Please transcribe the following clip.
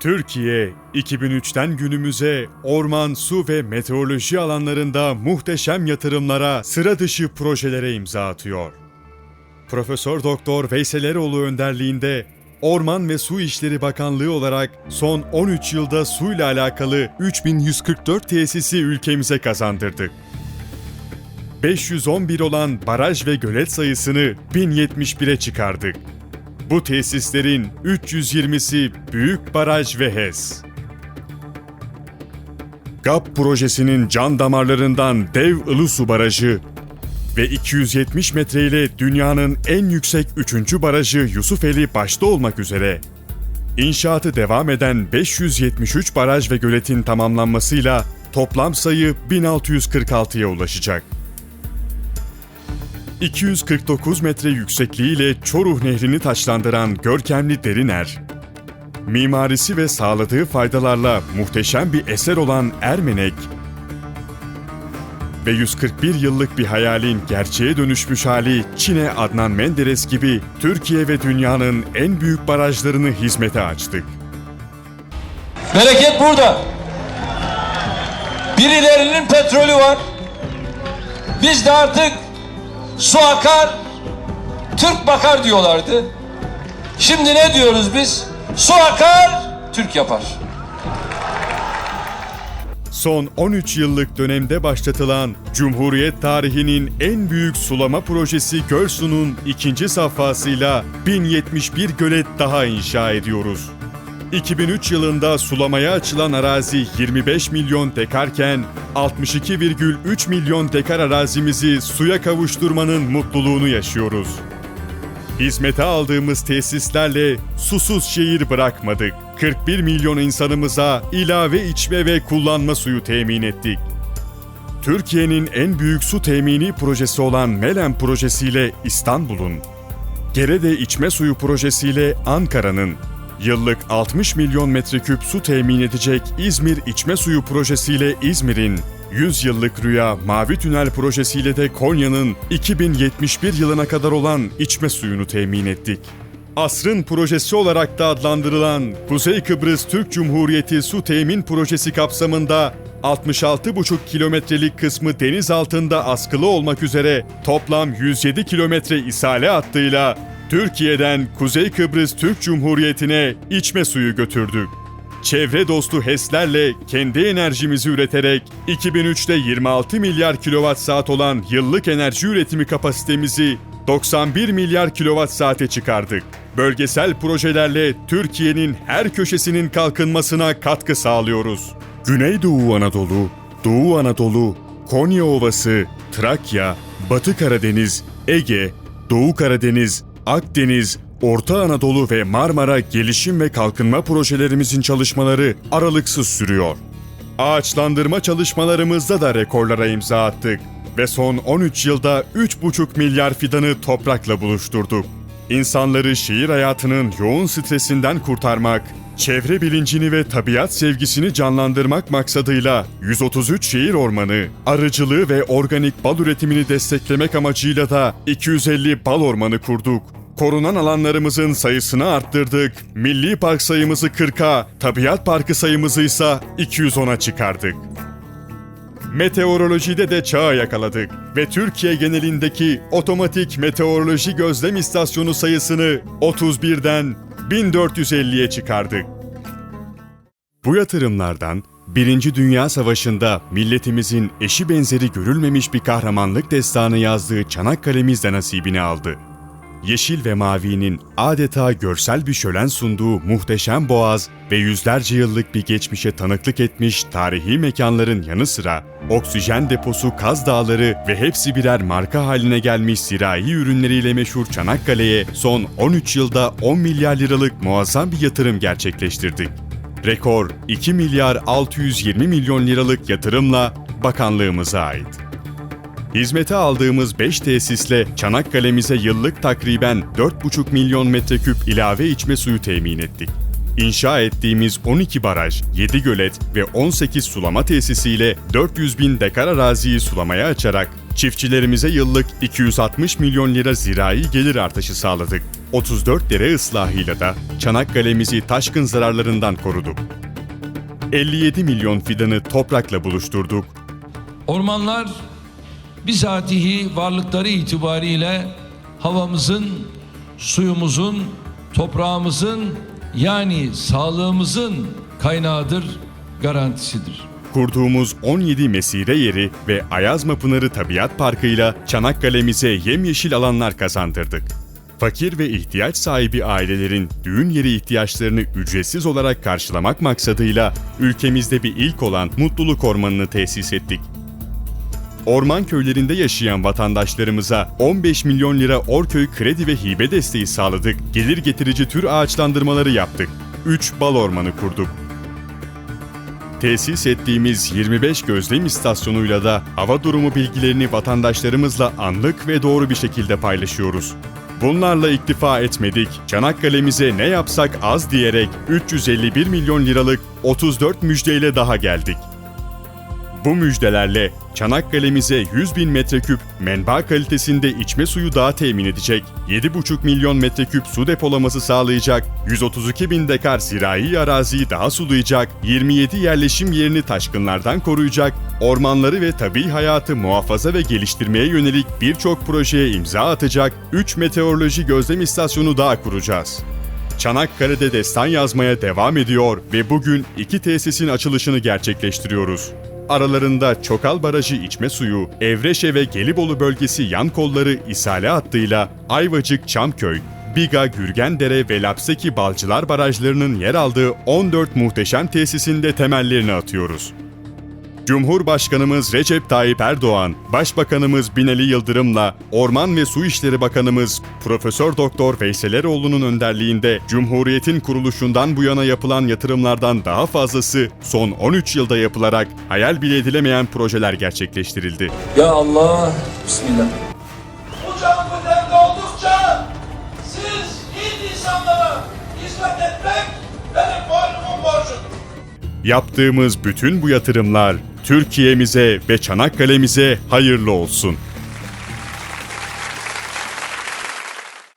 Türkiye, 2003'ten günümüze orman, su ve meteoroloji alanlarında muhteşem yatırımlara, sıra dışı projelere imza atıyor. Profesör Doktor Veysel Eroğlu önderliğinde Orman ve Su İşleri Bakanlığı olarak son 13 yılda suyla alakalı 3144 tesisi ülkemize kazandırdık. 511 olan baraj ve gölet sayısını 1071'e çıkardık. Bu tesislerin 320'si büyük baraj ve HES. GAP projesinin can damarlarından dev Ilısu Barajı ve 270 metre ile dünyanın en yüksek 3. barajı Yusufeli başta olmak üzere İnşaatı devam eden 573 baraj ve göletin tamamlanmasıyla toplam sayı 1646'ya ulaşacak. 249 metre yüksekliğiyle Çoruh Nehri'ni taçlandıran görkemli Deriner, mimarisi ve sağladığı faydalarla muhteşem bir eser olan Ermenek ve 141 yıllık bir hayalin gerçeğe dönüşmüş hali Çin'e Adnan Menderes gibi Türkiye ve dünyanın en büyük barajlarını hizmete açtık. Bereket burada. Birilerinin petrolü var. Biz de artık su akar, Türk bakar diyorlardı. Şimdi ne diyoruz biz? Su akar, Türk yapar. Son 13 yıllık dönemde başlatılan Cumhuriyet tarihinin en büyük sulama projesi Gölsu'nun ikinci safhasıyla 1071 gölet daha inşa ediyoruz. 2003 yılında sulamaya açılan arazi 25 milyon dekarken 62,3 milyon dekar arazimizi suya kavuşturmanın mutluluğunu yaşıyoruz. Hizmete aldığımız tesislerle susuz şehir bırakmadık. 41 milyon insanımıza ilave içme ve kullanma suyu temin ettik. Türkiye'nin en büyük su temini projesi olan Melen projesiyle İstanbul'un, Gerede içme suyu projesiyle Ankara'nın, yıllık 60 milyon metreküp su temin edecek İzmir içme suyu projesiyle İzmir'in, 100 yıllık rüya Mavi Tünel projesiyle de Konya'nın 2071 yılına kadar olan içme suyunu temin ettik. Asrın projesi olarak da adlandırılan Kuzey Kıbrıs Türk Cumhuriyeti Su Temin Projesi kapsamında 66,5 kilometrelik kısmı deniz altında askılı olmak üzere toplam 107 kilometre isale hattıyla Türkiye'den Kuzey Kıbrıs Türk Cumhuriyeti'ne içme suyu götürdük. Çevre dostu HES'lerle kendi enerjimizi üreterek 2003'te 26 milyar kilowatt saat olan yıllık enerji üretimi kapasitemizi 91 milyar kilowatt saate çıkardık. Bölgesel projelerle Türkiye'nin her köşesinin kalkınmasına katkı sağlıyoruz. Güneydoğu Anadolu, Doğu Anadolu, Konya Ovası, Trakya, Batı Karadeniz, Ege, Doğu Karadeniz, Akdeniz, Orta Anadolu ve Marmara gelişim ve kalkınma projelerimizin çalışmaları aralıksız sürüyor. Ağaçlandırma çalışmalarımızda da rekorlara imza attık ve son 13 yılda 3,5 milyar fidanı toprakla buluşturduk. İnsanları şehir hayatının yoğun stresinden kurtarmak, çevre bilincini ve tabiat sevgisini canlandırmak maksadıyla 133 şehir ormanı, arıcılığı ve organik bal üretimini desteklemek amacıyla da 250 bal ormanı kurduk. Korunan alanlarımızın sayısını arttırdık. Milli park sayımızı 40'a, tabiat parkı sayımızı ise 210'a çıkardık. Meteorolojide de çağı yakaladık ve Türkiye genelindeki otomatik meteoroloji gözlem istasyonu sayısını 31'den 1450'ye çıkardık. Bu yatırımlardan Birinci Dünya Savaşı'nda milletimizin eşi benzeri görülmemiş bir kahramanlık destanı yazdığı Çanakkale'miz de nasibini aldı. Yeşil ve Mavi'nin adeta görsel bir şölen sunduğu muhteşem boğaz ve yüzlerce yıllık bir geçmişe tanıklık etmiş tarihi mekanların yanı sıra oksijen deposu Kaz Dağları ve hepsi birer marka haline gelmiş zirai ürünleriyle meşhur Çanakkale'ye son 13 yılda 10 milyar liralık muazzam bir yatırım gerçekleştirdik. Rekor 2 milyar 620 milyon liralık yatırımla bakanlığımıza ait. Hizmete aldığımız 5 tesisle Çanakkale'mize yıllık takriben 4,5 milyon metreküp ilave içme suyu temin ettik. İnşa ettiğimiz 12 baraj, 7 gölet ve 18 sulama tesisiyle 400 bin dekar araziyi sulamaya açarak çiftçilerimize yıllık 260 milyon lira zirai gelir artışı sağladık. 34 dere ıslahıyla da Çanakkale'mizi taşkın zararlarından koruduk. 57 milyon fidanı toprakla buluşturduk. Ormanlar bizatihi varlıkları itibariyle havamızın, suyumuzun, toprağımızın yani sağlığımızın kaynağıdır, garantisidir. Kurduğumuz 17 mesire yeri ve Ayazma Pınarı Tabiat Parkı'yla Çanakkale'mize yemyeşil alanlar kazandırdık. Fakir ve ihtiyaç sahibi ailelerin düğün yeri ihtiyaçlarını ücretsiz olarak karşılamak maksadıyla ülkemizde bir ilk olan Mutluluk Ormanı'nı tesis ettik. Orman köylerinde yaşayan vatandaşlarımıza 15 milyon lira Orköy kredi ve hibe desteği sağladık. Gelir getirici tür ağaçlandırmaları yaptık. 3 bal ormanı kurduk. Tesis ettiğimiz 25 gözlem istasyonuyla da hava durumu bilgilerini vatandaşlarımızla anlık ve doğru bir şekilde paylaşıyoruz. Bunlarla iktifa etmedik. Çanakkale'mize ne yapsak az diyerek 351 milyon liralık 34 müjdeyle daha geldik. Bu müjdelerle Çanakkale'mize 100 bin metreküp menba kalitesinde içme suyu daha temin edecek, 7,5 milyon metreküp su depolaması sağlayacak, 132 bin dekar zirai araziyi daha sulayacak, 27 yerleşim yerini taşkınlardan koruyacak, ormanları ve tabi hayatı muhafaza ve geliştirmeye yönelik birçok projeye imza atacak, 3 meteoroloji gözlem istasyonu daha kuracağız. Çanakkale'de destan yazmaya devam ediyor ve bugün iki tesisin açılışını gerçekleştiriyoruz. Aralarında Çokal Barajı içme suyu, Evreşe ve Gelibolu bölgesi yan kolları isale hattıyla Ayvacık Çamköy, Biga Gürgendere ve Lapseki Balcılar barajlarının yer aldığı 14 muhteşem tesisinde temellerini atıyoruz. Cumhurbaşkanımız Recep Tayyip Erdoğan, Başbakanımız Binali Yıldırım'la Orman ve Su İşleri Bakanımız Profesör Doktor Veysel Eroğlu'nun önderliğinde Cumhuriyet'in kuruluşundan bu yana yapılan yatırımlardan daha fazlası son 13 yılda yapılarak hayal bile edilemeyen projeler gerçekleştirildi. Ya Allah, Bismillah. Bu canlı oldukça siz iyi insanlara hizmet etmek benim boynumun borcudur. Yaptığımız bütün bu yatırımlar Türkiye'mize ve Çanakkale'mize hayırlı olsun.